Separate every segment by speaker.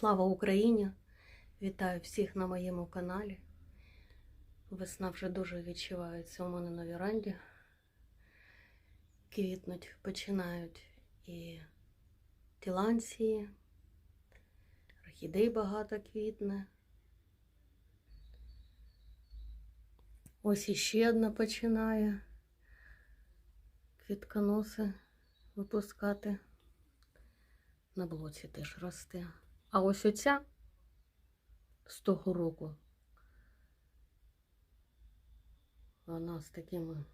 Speaker 1: Слава Україні! Вітаю всіх на моєму каналі. Весна вже дуже відчувається у мене на віранді. Квітнуть починають і тіланції, орхідей багато квітне. Ось іще одна починає квітконоси випускати. На блоці теж росте. А ось оця з того року. Вона з такими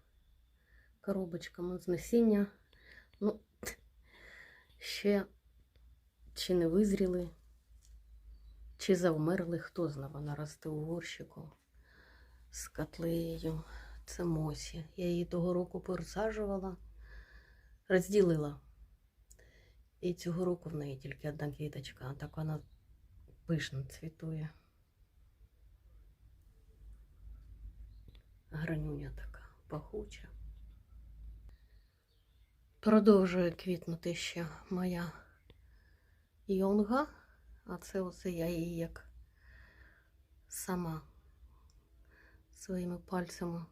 Speaker 1: коробочками з насіння. Ну, ще чи не визріли, чи завмерли, хто знає, вона росте у горщику з котлеєю. Це Мосі. Я її того року пересаджувала, розділила. І цього року в неї тільки одна квіточка, а так вона пишно цвітує. Гранюня така пахуча. Продовжує квітнути ще моя йонга, а це оце я її як сама своїми пальцями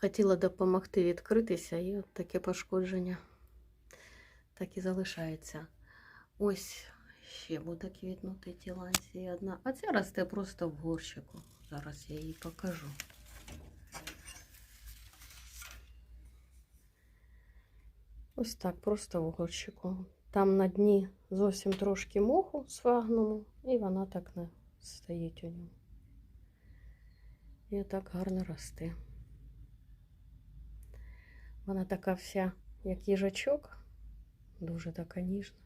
Speaker 1: хотіла допомогти відкритися, і от таке пошкодження так і залишається. Ось ще буде квітнути тіланція одна. А ця росте просто в горщику. Зараз я її покажу. Ось так, просто в горщику. Там на дні зовсім трошки моху сфагному, і вона так не стоїть у ньому. І так гарно росте. Вона така вся, як їжачок. Дуже така ніжна.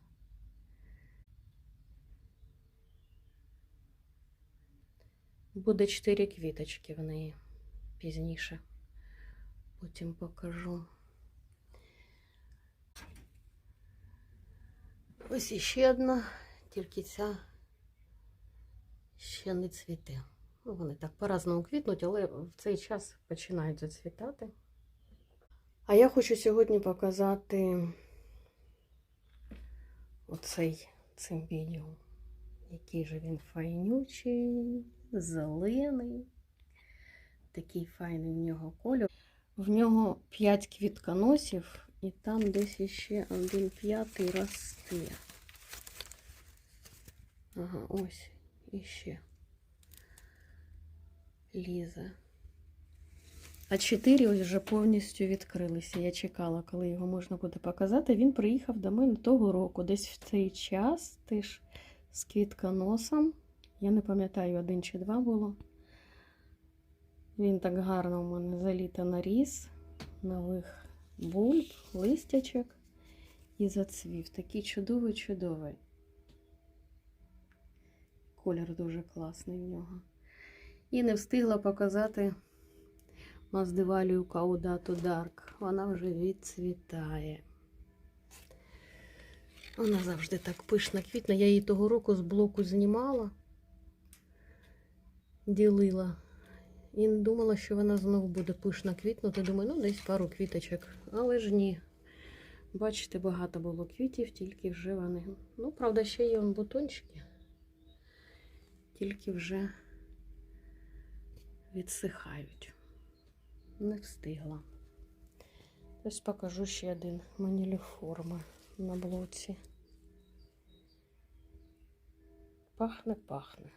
Speaker 1: Буде чотири квіточки в неї пізніше. Потім покажу. Ось іще одна, тільки ця ще не цвіте. Ну, вони так по-разному квітнуть, але в цей час починають зацвітати. А я хочу сьогодні показати оцей цимбідіум. Який же він файнючий, зелений. Такий файний в нього кольор. В нього 5 квітконосів, і там десь іще один п'ятий росте. Ага, ось іще лізе. А чотири ось вже повністю відкрилися. Я чекала, коли його можна буде показати. Він приїхав до мене того року, десь в цей час теж з квітконосом. Я не пам'ятаю, один чи два було. Він так гарно у мене за літо наріс, нових бульб, листячок і зацвів. Такий чудовий-чудовий. Колір дуже класний в нього. І не встигла показати Маздивалію Каудату Дарк. Вона вже відцвітає. Вона завжди так пишна квітна. Я її того року з блоку знімала, ділила. І думала, що вона знову буде пишна квітнути. Думаю, ну десь пару квіточок. Але ж ні. Бачите, багато було квітів, тільки вже вони. Ну, правда, ще є бутончики. Тільки вже відсихають. Не встигла. Ось покажу ще один маніліформи на блоці. Пахне, пахне.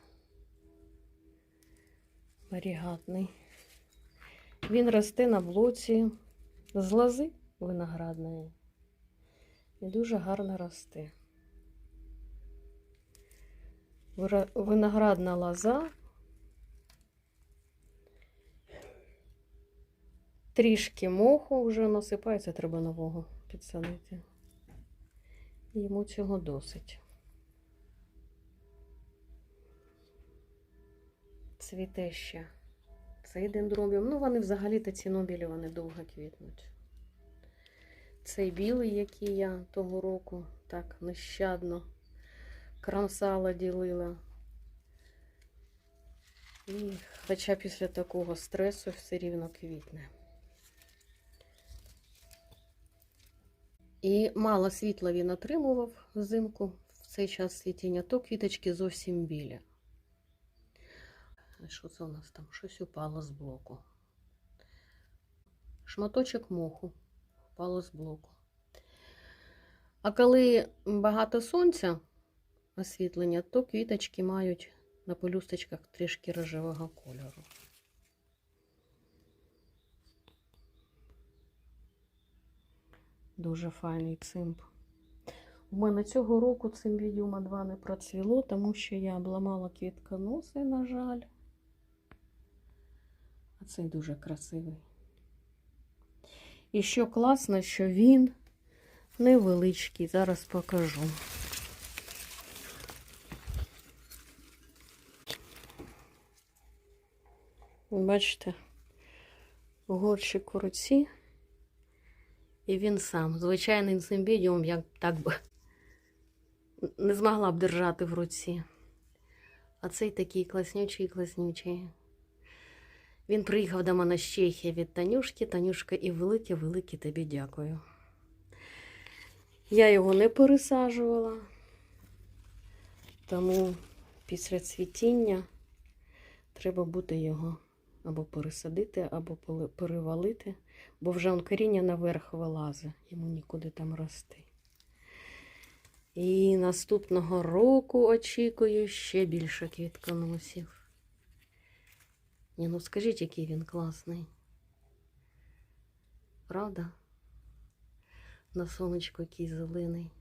Speaker 1: Варігатний. Він росте на блоці з лози виноградної. І дуже гарно росте. Виноградна лоза Трішки моху вже насипається, треба нового підсадити. Йому цього досить. Цвіте ще цей дендробіум. Ну, вони взагалі-то ці нобілі, вони довго квітнуть. Цей білий, який я того року так нещадно крамсала, ділила. І хоча після такого стресу все рівно квітне. І мало світла він отримував взимку. в цей час цвітіння, то квіточки зовсім білі. Що це у нас там? Щось упало з блоку. Шматочок моху впало з блоку. А коли багато сонця освітлення, то квіточки мають на пелюсточках трішки рожевого кольору. Дуже файний цимп. У мене цього року цим відьюма 2 не процвіло, тому що я обламала квітконоси, на жаль. А цей дуже красивий. І що класно, що він невеличкий. Зараз покажу. Бачите, горщик у руці. І він сам. Звичайний цимбідіум я так би не змогла б держати в руці. А цей такий класнючий, класнючий. Він приїхав до мене з Чехії від Танюшки. Танюшка, і велике, велике тобі дякую. Я його не пересаджувала, тому після цвітіння треба буде його або пересадити, або перевалити, бо вже он коріння наверх вилазить, йому нікуди там рости. І наступного року очікую ще більше квітконосів. Ні, ну скажіть, який він класний. Правда? На сонечку який зелений.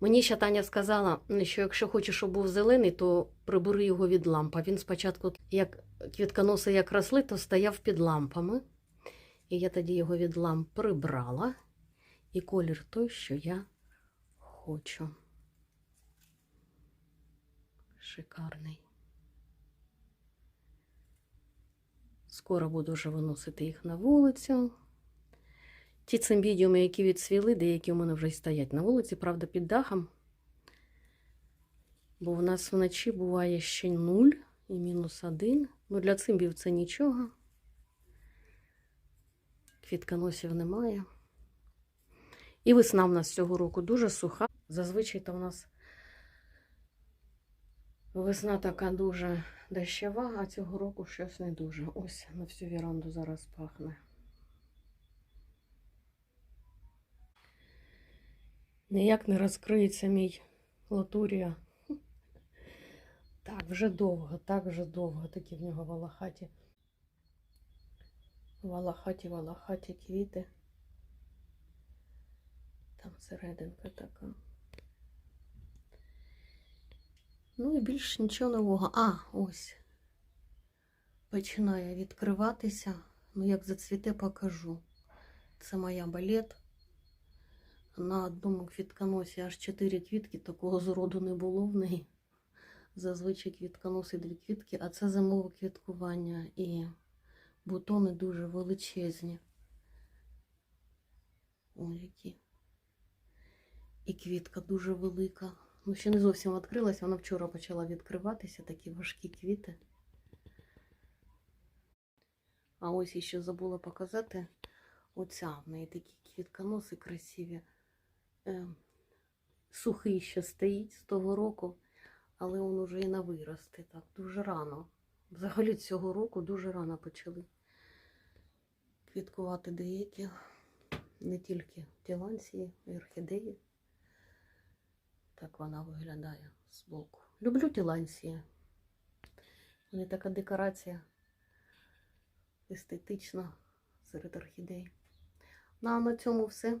Speaker 1: Мені ще Таня сказала, що якщо хочеш, щоб був зелений, то прибери його від лампа. Він спочатку, як квітконоси як росли, то стояв під лампами. І я тоді його від ламп прибрала. І колір той, що я хочу. Шикарний. Скоро буду вже виносити їх на вулицю. Ті цимбідіуми, які відсвіли, деякі у мене вже й стоять на вулиці, правда, під дахом. Бо в нас вночі буває ще 0 і мінус 1. Ну, для цимбів це нічого. Квітконосів немає. І весна в нас цього року дуже суха. Зазвичай то в нас весна така дуже дощова, а цього року щось не дуже. Ось на всю віранду зараз пахне. Ніяк не розкриється мій латурія. Так, вже довго, так вже довго такі в нього валахаті. Валахаті, валахаті квіти. Там серединка така. Ну і більш нічого нового. А, ось. Починає відкриватися. Ну, як зацвіте, покажу. Це моя балет. На одному квітконосі аж чотири квітки, такого зроду не було в неї. Зазвичай квітконоси дві квітки, а це зимове квіткування і бутони дуже величезні. Ой, які. І квітка дуже велика. Ну, ще не зовсім відкрилась, вона вчора почала відкриватися, такі важкі квіти. А ось ще забула показати. Оця в неї такі квітконоси красиві. Е, сухий ще стоїть з того року, але він уже і на вирости. Так, дуже рано. Взагалі цього року дуже рано почали квіткувати деякі, не тільки тіланції, і орхідеї. Так вона виглядає з боку. Люблю тіланції. Вони така декорація естетична серед орхідей. Ну а на цьому все.